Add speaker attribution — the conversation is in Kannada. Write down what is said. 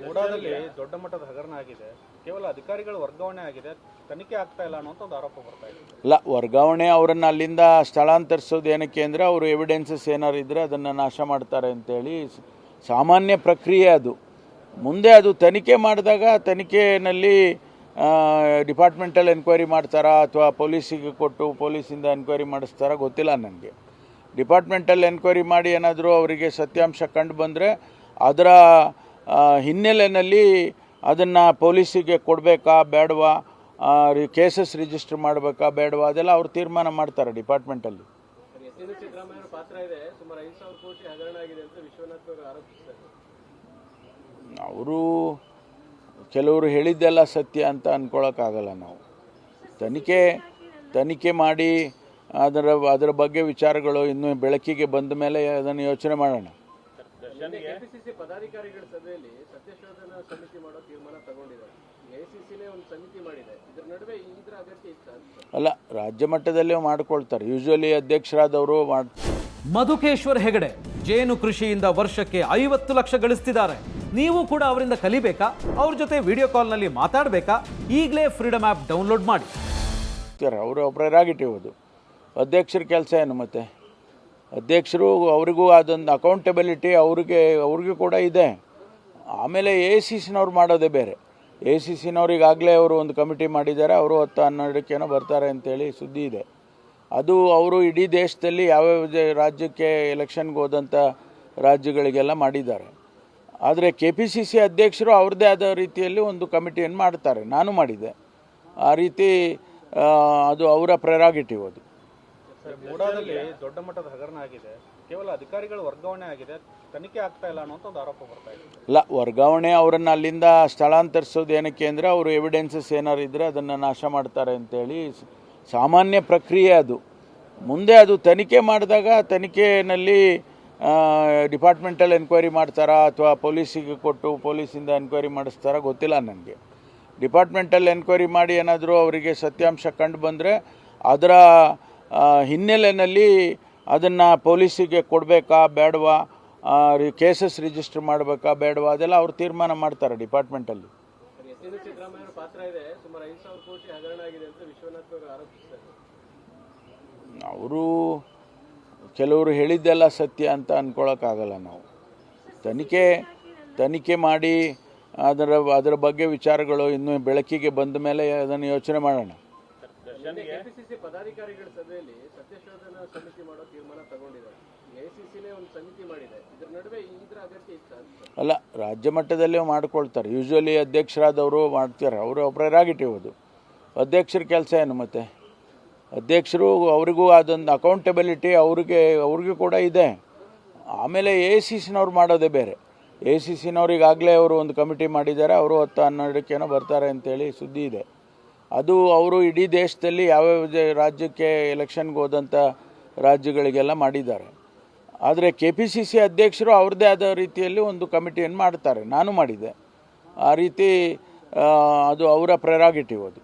Speaker 1: ಮೂಡಾದಲ್ಲಿ ದೊಡ್ಡ ಮಟ್ಟದ ಹಗರಣ ಆಗಿದೆ. ಕೇವಲ ಅಧಿಕಾರಿಗಳ ವರ್ಗಾವಣೆ ಆಗಿದೆ. ತನಿಖೆ ಆಗ್ತಾ ಇಲ್ಲ ಅನ್ನೋ ಒಂದು ಆರೋಪ ಬರ್ತಾ ಇದೆ.
Speaker 2: ಇಲ್ಲ, ವರ್ಗಾವಣೆ ಅವರನ್ನು ಅಲ್ಲಿಂದ ಸ್ಥಳಾಂತರಿಸೋದು ಏನಕ್ಕೆ ಅಂದರೆ ಅವರು ಎವಿಡೆನ್ಸಸ್ ಏನಾರು ಇದ್ದರೆ ಅದನ್ನು ನಾಶ ಮಾಡ್ತಾರೆ ಅಂತೇಳಿ ಹೇಳಿ ಸಾಮಾನ್ಯ ಪ್ರಕ್ರಿಯೆ ಅದು. ಮುಂದೆ ಅದು ತನಿಖೆ ಮಾಡಿದಾಗ ತನಿಖೆಯಲ್ಲಿ ಡಿಪಾರ್ಟ್ಮೆಂಟಲ್ ಎನ್ಕ್ವೈರಿ ಮಾಡ್ತಾರಾ ಅಥವಾ ಪೊಲೀಸಿಗೆ ಕೊಟ್ಟು ಪೊಲೀಸಿಂದ ಎನ್ಕ್ವೈರಿ ಮಾಡಿಸ್ತಾರಾ ಗೊತ್ತಿಲ್ಲ ನನಗೆ. ಡಿಪಾರ್ಟ್ಮೆಂಟಲ್ ಎನ್ಕ್ವೈರಿ ಮಾಡಿ ಏನಾದರೂ ಅವರಿಗೆ ಸತ್ಯಾಂಶ ಕಂಡು ಬಂದರೆ ಅದರ ಹಿನ್ನೆಲೆಯಲ್ಲಿ ಅದನ್ನು ಪೊಲೀಸಿಗೆ ಕೊಡಬೇಕಾ ಬೇಡವಾ? ಕೇಸಸ್ ರಿಜಿಸ್ಟರ್ ಮಾಡಬೇಕಾ ಬೇಡವಾ? ಅದೆಲ್ಲ ಅವ್ರು ತೀರ್ಮಾನ ಮಾಡ್ತಾರೆ ಡಿಪಾರ್ಟ್ಮೆಂಟಲ್ಲಿ.
Speaker 3: ಅವರು
Speaker 2: ಕೆಲವರು ಹೇಳಿದ್ದೆಲ್ಲ ಸತ್ಯ ಅಂತ ಅಂದ್ಕೊಳಕ್ಕಾಗಲ್ಲ ನಾವು. ತನಿಖೆ ತನಿಖೆ ಮಾಡಿ ಅದರ ಅದರ ಬಗ್ಗೆ ವಿಚಾರಗಳು ಇನ್ನೂ ಬೆಳಕಿಗೆ ಬಂದ ಮೇಲೆ ಅದನ್ನು ಯೋಚನೆ ಮಾಡೋಣ.
Speaker 3: ಕೆಪಿಸಿಸಿ ಪದಾಧಿಕಾರಿಗಳ ಸಭೆಯಲ್ಲಿ ಸತ್ಯಶೋಧನಾ ಸಮಿತಿ ಮಾಡೋ ತೀರ್ಮಾನ ತಗೊಂಡಿದ್ದಾರೆ. ಎಸಿಸಿನೇ ಒಂದು ಸಮಿತಿ ಮಾಡಿದೆ. ಇದ್ರ ನಡುವೆ ಇದ್ರ ಅಗತ್ಯ ಇತ್ತ
Speaker 2: ಅಲ್ಲ ರಾಜ್ಯ ಮಟ್ಟದಲ್ಲಿ ಮಾಡ್ಕೊಳ್ತಾರೆ. ಯೂಶ್ವಲಿ ಅಧ್ಯಕ್ಷರಾದವರು ಮಾಡ್
Speaker 4: ಮಧುಕೇಶ್ವರ್ ಹೆಗಡೆ ಜೇನು ಕೃಷಿಯಿಂದ ವರ್ಷಕ್ಕೆ ಐವತ್ತು ಲಕ್ಷ ಗಳಿಸ್ತಿದ್ದಾರೆ. ನೀವು ಕೂಡ ಅವರಿಂದ ಕಲಿಬೇಕಾ? ಅವ್ರ ಜೊತೆ ವಿಡಿಯೋ ಕಾಲ್ನಲ್ಲಿ ಮಾತಾಡಬೇಕಾ? ಈಗಲೇ ಫ್ರೀಡಮ್ ಆ್ಯಪ್ ಡೌನ್ಲೋಡ್ ಮಾಡಿ.
Speaker 2: ಅವರು ಒಬ್ಬರಾಗಿಟ್ಟಿರ್ಬೋದು ಅಧ್ಯಕ್ಷರ ಕೆಲಸ ಏನು ಮತ್ತೆ? ಅಧ್ಯಕ್ಷರು ಅವರಿಗೂ ಅದೊಂದು ಅಕೌಂಟೆಬಿಲಿಟಿ ಅವ್ರಿಗೆ, ಅವ್ರಿಗೂ ಕೂಡ ಇದೆ. ಆಮೇಲೆ ಎ ಸಿ ಸಿನವ್ರು ಮಾಡೋದೇ ಬೇರೆ. ಎ ಸಿ ಸಿನವ್ರಿಗಾಗಲೇ ಅವರು ಒಂದು ಕಮಿಟಿ ಮಾಡಿದ್ದಾರೆ. ಅವರು ಹತ್ತು ಹನ್ನೆರಡಕ್ಕೇನೋ ಬರ್ತಾರೆ ಅಂತೇಳಿ ಸುದ್ದಿ ಇದೆ. ಅದು ಅವರು ಇಡೀ ದೇಶದಲ್ಲಿ ಯಾವ್ಯಾವ ರಾಜ್ಯಕ್ಕೆ ಎಲೆಕ್ಷನ್ಗೆ ಹೋದಂಥ ರಾಜ್ಯಗಳಿಗೆಲ್ಲ ಮಾಡಿದ್ದಾರೆ. ಆದರೆ ಕೆ ಪಿ ಸಿ ಸಿ ಅಧ್ಯಕ್ಷರು ಅವ್ರದ್ದೇ ಆದ ರೀತಿಯಲ್ಲಿ ಒಂದು ಕಮಿಟಿಯನ್ನು ಮಾಡ್ತಾರೆ. ನಾನು ಮಾಡಿದೆ ಆ ರೀತಿ ಅದು ಅವರ ಪ್ರೆರಾಗಿಟಿವ್ ಅದು.
Speaker 1: ಮೂಡಾದಲ್ಲಿ ದೊಡ್ಡ ಮಟ್ಟದ ಹಗರಣ ಆಗಿದೆ. ಕೇವಲ ಅಧಿಕಾರಿಗಳ ವರ್ಗಾವಣೆ ಆಗಿದೆ. ತನಿಖೆ ಆಗ್ತಾ ಇಲ್ಲ ಅನ್ನೋ ಒಂದು ಆರೋಪ ಬರ್ತಾ ಇದೆ.
Speaker 2: ಇಲ್ಲ, ವರ್ಗಾವಣೆ ಅವರನ್ನು ಅಲ್ಲಿಂದ ಸ್ಥಳಾಂತರಿಸೋದು ಏನಕ್ಕೆ ಅಂದರೆ ಅವರು ಎವಿಡೆನ್ಸಸ್ ಏನಾರು ಇದ್ದರೆ ಅದನ್ನು ನಾಶ ಮಾಡ್ತಾರೆ ಅಂತೇಳಿ ಹೇಳಿ ಸಾಮಾನ್ಯ ಪ್ರಕ್ರಿಯೆ ಅದು. ಮುಂದೆ ಅದು ತನಿಖೆ ಮಾಡಿದಾಗ ತನಿಖೆಯಲ್ಲಿ ಡಿಪಾರ್ಟ್ಮೆಂಟಲ್ ಎನ್ಕ್ವೈರಿ ಮಾಡ್ತಾರಾ ಅಥವಾ ಪೊಲೀಸಿಗೆ ಕೊಟ್ಟು ಪೊಲೀಸಿಂದ ಎನ್ಕ್ವೈರಿ ಮಾಡಿಸ್ತಾರಾ ಗೊತ್ತಿಲ್ಲ ನನಗೆ. ಡಿಪಾರ್ಟ್ಮೆಂಟಲ್ ಎನ್ಕ್ವೈರಿ ಮಾಡಿ ಏನಾದರೂ ಅವರಿಗೆ ಸತ್ಯಾಂಶ ಕಂಡು ಬಂದರೆ ಅದರ ಹಿನ್ನೆಲೆಯಲ್ಲಿ ಅದನ್ನು ಪೊಲೀಸಿಗೆ ಕೊಡಬೇಕಾ, ಬೇಡವಾ? ಕೇಸಸ್ ರಿಜಿಸ್ಟರ್ ಮಾಡಬೇಕಾ, ಬೇಡವಾ? ಅದೆಲ್ಲ ಅವ್ರು ತೀರ್ಮಾನ ಮಾಡ್ತಾರೆ ಡಿಪಾರ್ಟ್ಮೆಂಟಲ್ಲಿ.
Speaker 3: ಅವರು
Speaker 2: ಕೆಲವರು ಹೇಳಿದ್ದೆಲ್ಲ ಸತ್ಯ ಅಂತ ಅಂದ್ಕೊಳಕ್ಕಾಗಲ್ಲ ನಾವು. ತನಿಖೆ ತನಿಖೆ ಮಾಡಿ ಅದರ ಅದರ ಬಗ್ಗೆ ವಿಚಾರಗಳು ಇನ್ನೂ ಬೆಳಕಿಗೆ ಬಂದ ಮೇಲೆ ಅದನ್ನು ಯೋಚನೆ ಮಾಡೋಣ.
Speaker 3: ಕೆಪಿಸಿಸಿ ಪದಾಧಿಕಾರಿಗಳ ಸಭೆಯಲ್ಲಿ ಸತ್ಯಶೋಧನಾ ಸಮಿತಿ ಮಾಡೋ ತೀರ್ಮಾನ ತಗೊಂಡಿದ್ದಾರೆ. ಎಸಿಸಿನೇ ಒಂದು ಸಮಿತಿ ಮಾಡಿದೆ. ಇದ್ರ ನಡುವೆ ಇದ್ರ ಅಗತ್ಯ ಇತ್ತು
Speaker 2: ಅಲ್ಲ ರಾಜ್ಯ ಮಟ್ಟದಲ್ಲಿ ಮಾಡ್ಕೊಳ್ತಾರೆ. ಯೂಶ್ವಲಿ ಅಧ್ಯಕ್ಷರಾದವರು ಮಾಡ್ತಾರೆ. ಅವರು ಒಬ್ಬರೇ ರಾಗಿಟ್ಟಿರೋದು ಅಧ್ಯಕ್ಷರ ಕೆಲಸ ಏನು ಮತ್ತೆ? ಅಧ್ಯಕ್ಷರು ಅವರಿಗೂ ಅದೊಂದು ಅಕೌಂಟಬಿಲಿಟಿ ಅವ್ರಿಗೆ ಅವ್ರಿಗೂ ಕೂಡ ಇದೆ. ಆಮೇಲೆ ಎ ಸಿ ಸಿನವ್ರು ಮಾಡೋದೇ ಬೇರೆ. ಎ ಸಿ ಸಿನವ್ರು ಈಗಾಗಲೇ ಅವರು ಒಂದು ಕಮಿಟಿ ಮಾಡಿದ್ದಾರೆ. ಅವರು ಹತ್ತು ಹನ್ನೆರಡಕ್ಕೇನೋ ಬರ್ತಾರೆ ಅಂತೇಳಿ ಸುದ್ದಿ ಇದೆ. ಅದು ಅವರು ಇಡೀ ದೇಶದಲ್ಲಿ ಯಾವ್ಯಾವ ಯಾವ ರಾಜ್ಯಕ್ಕೆ ಎಲೆಕ್ಷನ್ಗೆ ಹೋದಂಥ ರಾಜ್ಯಗಳಿಗೆಲ್ಲ ಮಾಡಿದ್ದಾರೆ. ಆದರೆ ಕೆ ಪಿ ಸಿ ಸಿ ಅಧ್ಯಕ್ಷರು ಅವ್ರದ್ದೇ ಆದ ರೀತಿಯಲ್ಲಿ ಒಂದು ಕಮಿಟಿಯನ್ನು ಮಾಡ್ತಾರೆ. ನಾನು ಮಾಡಿದೆ. ಆ ರೀತಿ ಅದು ಅವರ ಪ್ರೆರಾಗಿಟಿವ್ ಅದು.